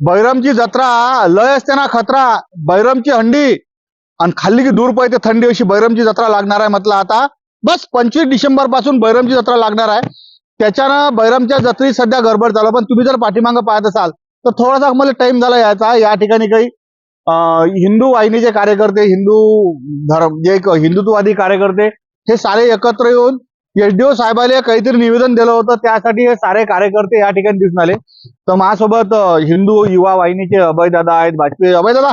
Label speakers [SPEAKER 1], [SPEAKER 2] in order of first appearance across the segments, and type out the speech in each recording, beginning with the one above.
[SPEAKER 1] बैरमची जत्रा लय असते ना खतरा. बैरमची हंडी. आणि खाल्ली की दूर पळते थंडी अशी बैरमची जत्रा लागणार आहे म्हटलं आता. बस पंचवीस डिसेंबरपासून बैरमची जत्रा लागणार आहे. त्याच्यानं बैरमच्या जत्रेत सध्या गडबड झालं. पण तुम्ही जर पाठीमागं पाहत असाल तर थोडासा मला टाइम झाला यायचा या ठिकाणी काही हिंदू वाहिनीचे कार्यकर्ते हिंदू धर्म जे एक हिंदुत्ववादी कार्यकर्ते हे सारे एकत्र येऊन एसडीओ साहेबाला काहीतरी निवेदन दिलं होतं त्यासाठी हे सारे कार्यकर्ते या ठिकाणी दिसून आले. तर माझ्यासोबत हिंदू युवा वाहिनीचे अभय दादा आहेत वाजपेयी अभय दादा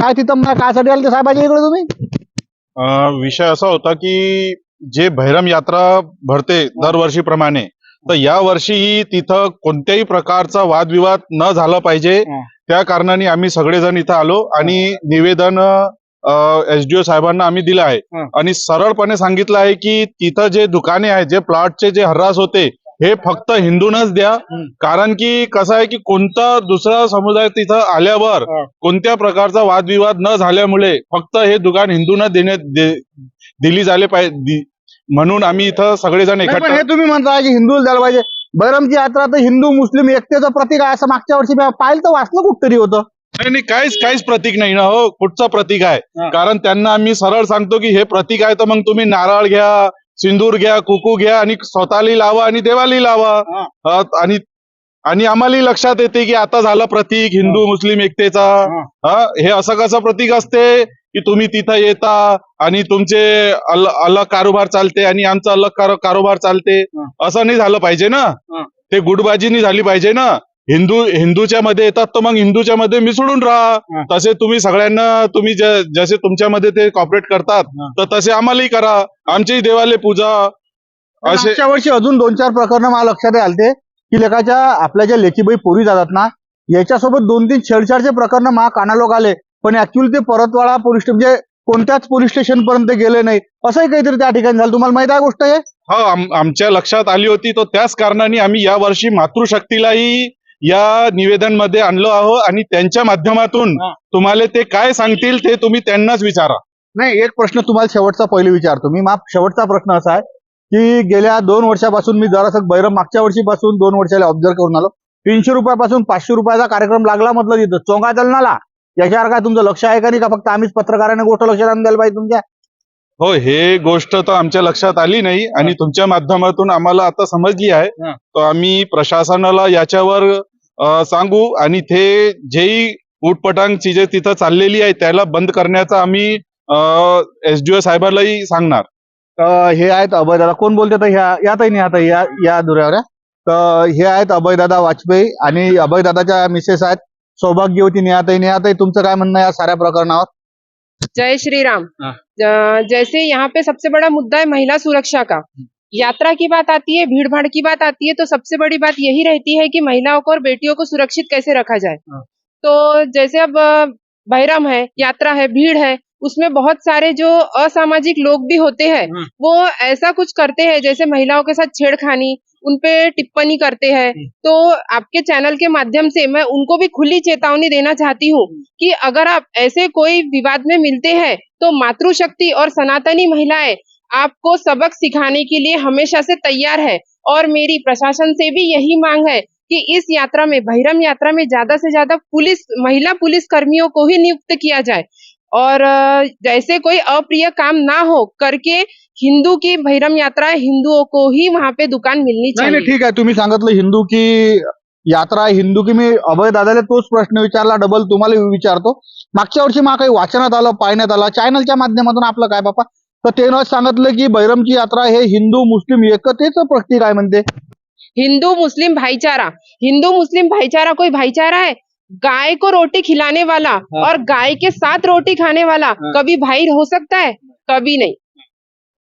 [SPEAKER 1] काय तिथं कायसाठी आले ते साहेबाच्या इकडे तुम्ही?
[SPEAKER 2] विषय असा होता की जे भैरम यात्रा भरते दरवर्षीप्रमाणे तर या वर्षीही तिथं कोणत्याही प्रकारचा वादविवाद न झाला पाहिजे. त्या कारणाने आम्ही सगळेजण इथं आलो आणि निवेदन एसडीओ साहेबांना आम्ही दिलं आहे. आणि सरळपणे सांगितलं आहे की तिथं जे दुकाने आहेत जे प्लॉटचे जे हर्रास होते हे फक्त हिंदूनच द्या. कारण की कसं आहे की कोणता दुसरा समुदाय तिथं आल्यावर. कोणत्या प्रकारचा वादविवाद न झाल्यामुळे फक्त हे दुकान हिंदूंना देण्यात दिली झाले पाहिजे म्हणून आम्ही इथं सगळेजण एकत्र
[SPEAKER 1] हे तुम्ही म्हणता की हिंदू द्यायला पाहिजे बैरमची यात्रा तर हिंदू मुस्लिम एकतेचं प्रतीक आहे असं मागच्या वर्षी पाहिलं तर वाचलं कुठतरी होतं
[SPEAKER 2] नाही नाही, काहीच काहीच प्रतीक नाही ना हो कुठचं प्रतीक आहे. कारण त्यांना आम्ही सरळ सांगतो की हे प्रतीक आहे तर मग तुम्ही नारळ घ्या सिंदूर घ्या कुकू घ्या आणि स्वतःली लावा आणि देवाली लावा आणि आणि आम्हालाही लक्षात येते की आता झालं प्रतीक हिंदू मुस्लिम एकतेचा
[SPEAKER 1] हा.
[SPEAKER 2] असं कसं प्रतीक असते की तुम्ही तिथं येता आणि तुमचे अल- अलग कारोबार चालते आणि आमचा अलग कारो- कारोबार चालते. असं नाही झालं पाहिजे ना. ते गुडबाजी नाही झाली पाहिजे ना हिंदू हिंदूच्या मध्ये येतात तर मग हिंदूच्या मध्ये मिसळून राहा. तसे तुम्ही सगळ्यांना तुम्ही ज- जसे तुमच्यामध्ये ते कॉपरेट करतात. तर तसे आम्हालाही करा. आमच्याही देवाले पूजा. असे
[SPEAKER 1] वर्षी अजून दोन चार प्रकरण मला लक्षात आलते की लेखाच्या आपल्या ज्या लेखीबाई पोरी जातात ना याच्यासोबत दोन तीन छेडछाडचे प्रकरण मा कानालोक आले. पण ऍक्च्युअली ते परतवाडा पोलीस म्हणजे कोणत्याच पोलीस स्टेशन पर्यंत गेले नाही. असंही काहीतरी त्या ठिकाणी झालं. तुम्हाला माहीत आहे गोष्ट हे?
[SPEAKER 2] हो आम- आमच्या लक्षात आली होती. तर त्याच कारणाने आम्ही या वर्षी मातृशक्तीलाही या निवेदनमध्ये आणलो आहोत आणि त्यांच्या माध्यमातून. तुम्हाला ते काय सांगतील ते तुम्ही त्यांनाच विचारा.
[SPEAKER 1] नाही एक प्रश्न तुम्हाला शेवटचा पहिले विचारतो. मी मा शेवटचा प्रश्न असा आहे की गेल्या दोन वर्षापासून मी जरासं बैरम मागच्या वर्षीपासून दोन वर्षाला ऑब्झर्व करून आलो. तीनशे रुपयापासून पाचशे रुपयाचा कार्यक्रम लागला म्हटलं तिथं. चोंगा दलनाला. याच्यावर काय तुमचं लक्ष आहे का नाही का? फक्त आम्हीच पत्रकाराने गोष्ट लक्षात आणून द्यायला पाहिजे तुमच्या?
[SPEAKER 2] हो हे गोष्ट तर आमच्या लक्षात आली नाही आणि तुमच्या माध्यमातून आम्हाला आता समजली आहे. तर आम्ही प्रशासनाला याच्यावर सांगू आणि ते जेही उटपटांग चिजे तिथं चाललेली आहे त्याला बंद करण्याचा आम्ही एसडीओ साहेबांनाही सांगणार.
[SPEAKER 1] तर हे आहेत अभयदादा. कोण बोलते ह्या यातही नाही आता या या दुऱ्यावर. तर हे आहेत अभयदादा वाजपेयी आणि अभयदादाच्या मिसेस आहेत सौभाग्यवती निहाताई निहाताई तुमचं काय म्हणणं या साऱ्या प्रकरणावर?
[SPEAKER 3] जय श्री राम। ज- जैसे यहाँ पे सबसे बड़ा मुद्दा है महिला सुरक्षा का. यात्रा की बात आती है भीड़ भाड़ की बात आती है तो सबसे बड़ी बात यही रहती है कि महिलाओं को और बेटियों को सुरक्षित कैसे रखा जाए
[SPEAKER 1] हाँ।
[SPEAKER 3] तो जैसे अब बहरम है यात्रा है भीड़ है उसमें बहुत सारे जो असामाजिक लोग भी होते हैं
[SPEAKER 1] हम्म।
[SPEAKER 3] वो ऐसा कुछ करते हैं जैसे महिलाओं के साथ छेड़खानी उनपे टिप्पणी करते हैं। तो आपके चैनल के माध्यम से मैं उनको भी खुली चेतावनी देना चाहती हूँ कि अगर आप ऐसे कोई विवाद में मिलते हैं तो मातृशक्ति और सनातनी महिलाएँ आपको सबक सिखाने के लिए हमेशा से तैयार है। और मेरी प्रशासन से भी यही मांग है कि इस यात्रा में बहिरम यात्रा में ज़्यादा से ज़्यादा पुलिस महिला पुलिस कर्मियों को ही नियुक्त किया जाए। और जैसे कोई अप्रिय काम ना हो करके हिंदू की बहिरम यात्रा हिंदुओं को ही वहाँ पे दुकान मिलनी
[SPEAKER 1] नाही
[SPEAKER 3] चाहिए।
[SPEAKER 1] ठीक आहे तुम्ही सांगितलं हिंदू की यात्रा हिंदू की मी अभय दादाला तोच प्रश्न विचारला डबल तुम्हाला विचारतो. मागच्या वर्षी मला काही वाचनात आलं पाहण्यात आलं चॅनलच्या माध्यमातून आपलं काय बापा? तर त्यानं सांगितलं की बैरमची यात्रा हे हिंदू मुस्लिम एकतेचं प्रतीक आहे म्हणते
[SPEAKER 3] हिंदू मुस्लिम भाईचारा हिंदू मुस्लिम भाईचारा कोई भाईचारा है गाय को रोटी खिलाने वाला
[SPEAKER 1] हाँ।
[SPEAKER 3] और गाय के साथ रोटी खाने वाला
[SPEAKER 1] हाँ।
[SPEAKER 3] कभी भाई हो सकता है कभी नहीं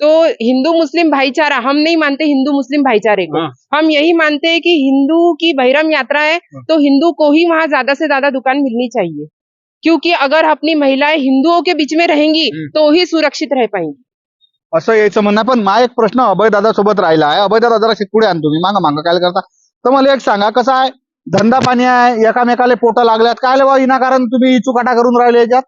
[SPEAKER 3] तो हिंदू मुस्लिम भाईचारा हम नहीं मानते हिंदू मुस्लिम भाईचारे को
[SPEAKER 1] हाँ।
[SPEAKER 3] हम यही मानते हैं कि हिंदू की बहिरम यात्रा है
[SPEAKER 1] हाँ।
[SPEAKER 3] तो हिंदू को ही वहाँ ज़्यादा से ज़्यादा दुकान मिलनी चाहिए क्योंकि अगर अपनी महिलाएं हिंदुओं के बीच में रहेंगी। तो ही सुरक्षित रह पाएंगी।
[SPEAKER 1] असं यायचं म्हणणं. पण मा एक प्रश्न अभय दादा सोबत राहिला आहे. अभय दादा जरा पुढे आणतो? मी मागा मागा काय करता? तर मला एक सांगा कसं आहे? धंदा पाणी आहे. एकामेकाला पोटं लागल्यात. काय बा विनाकारण तुम्ही चुकाटा करून राहिले याच्यात?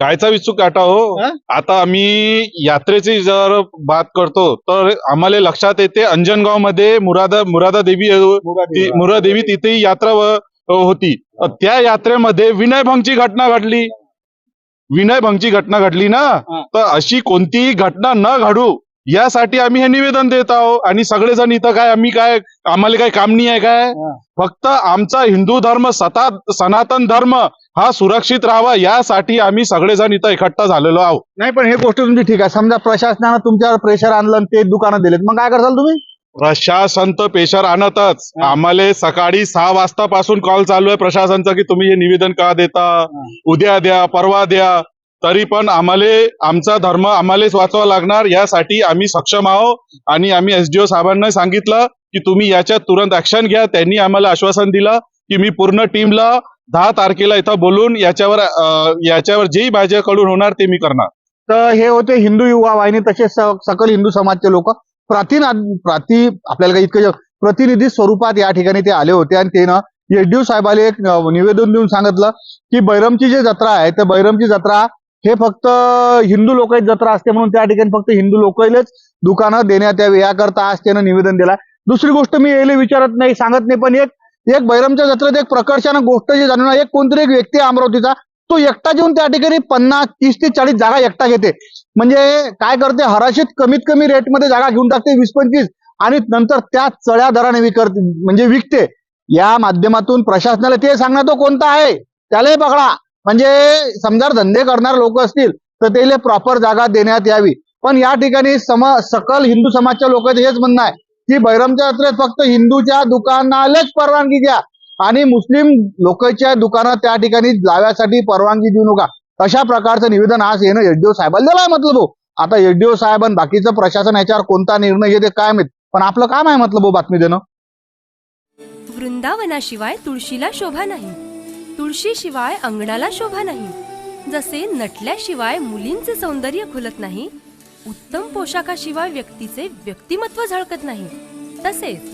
[SPEAKER 2] कायचा विचूक काटा हो? आता आम्ही यात्रेची जर बात करतो तर आम्हाला लक्षात येते अंजनगावमध्ये मुरादा मुरादा देवी मुरादेवी तिथेही यात्रा व- होती. त्या यात्रेमध्ये विनयभंगची घटना घडली. विनयभंगची घटना घडली ना? तर अशी कोणतीही घटना न घडू यासाठी आम्ही हे निवेदन देत आहोत. आणि सगळेजण इथं काय आम्ही काय आम्हाला काही काम नाही आहे काय? फक्त आमचा हिंदू धर्म सता सनातन धर्म हा सुरक्षित राहावा यासाठी आम्ही सगळेजण इथं एकट्ठा झालेलो आहोत.
[SPEAKER 1] नाही पण हे गोष्ट तुमची ठीक आहे. समजा प्रशासनानं तुमच्यावर प्रेशर आणलं आणि ते दुकानं दिलेत. मग काय करताल तुम्ही?
[SPEAKER 2] प्रशासन तर पेशर आणतच. आम्हाला सकाळी सहा वाजतापासून कॉल चालू आहे प्रशासनचा की तुम्ही हे निवेदन का देता? उद्या द्या परवा द्या. तरी पण आम्हाला आमचा धर्म आम्हालाच वाचवा लागणार यासाठी आम्ही सक्षम आहोत आणि आम्ही एसडीओ साहेबांना सांगितलं की तुम्ही याच्यात तुरंत ऍक्शन घ्या. त्यांनी आम्हाला आश्वासन दिलं की मी पूर्ण टीमला दहा तारखेला इथं बोलून याच्यावर याच्यावर जेही माझ्याकडून होणार ते मी करणार.
[SPEAKER 1] तर हे होते हिंदू युवा वाहिनी तसेच सकल हिंदू समाजचे लोक. प्राचीन प्राती आपल्याला काही इतकं प्रतिनिधी स्वरूपात या ठिकाणी ते आले होते आणि ते ना येड्यू साहेबाला एक निवेदन देऊन सांगितलं की बैरमची जी जत्रा आहे तर बैरमची जत्रा हे फक्त हिंदू लोकांची जत्रा असते म्हणून त्या ठिकाणी फक्त हिंदू लोकलेच दुकानं देण्यात यावी याकरता आज त्यानं निवेदन दिलं. दुसरी गोष्ट मी यायला विचारत नाही सांगत नाही पण एक एक बैरमच्या जत्रेत एक प्रकर्षानं गोष्ट जी जाणून एक कोणतरी एक व्यक्ती अमरावतीचा तो एकटा घेऊन त्या ठिकाणी पन्नास तीस ते चाळीस जागा एकटा घेते. म्हणजे काय करते? हराशीत कमीत कमी रेटमध्ये जागा घेऊन टाकते वीस पंचवीस आणि नंतर त्या चढ्या दराने विकत म्हणजे विकते. या माध्यमातून प्रशासनाला ते सांगणं तो कोणता आहे? त्यालाही पकडा. म्हणजे समजा धंदे करणारे लोक असतील तर त्याला प्रॉपर जागा देण्यात यावी. पण या ठिकाणी सम सकल हिंदू समाजच्या लोकांचं हेच म्हणणं आहे की बैरमच्या यात्रेत फक्त हिंदूच्या दुकानालाच परवानगी द्या. आणि मुस्लिम लोकांच्या दुकानात त्या ठिकाणी लाव्यासाठी परवानगी देऊ नका. अशा प्रकारचं निवेदन आज येणं एसडीओ साहेबांना दिलं आहे मतलब. आता एसडीओ साहेब आणि बाकीचं प्रशासन याच्यावर कोणता निर्णय घेते काय माहीत? पण आपलं काम आहे मतलब बातमी देणं.
[SPEAKER 4] वृंदावनाशिवाय तुळशीला शोभा नाही. तुळशीशिवाय अंगणाला शोभा नाही. जसे नटल्याशिवाय मुलींचे सौंदर्य खुलत नाही उत्तम पोशाखाशिवाय व्यक्तीचे व्यक्तिमत्व झळकत नाही. तसेच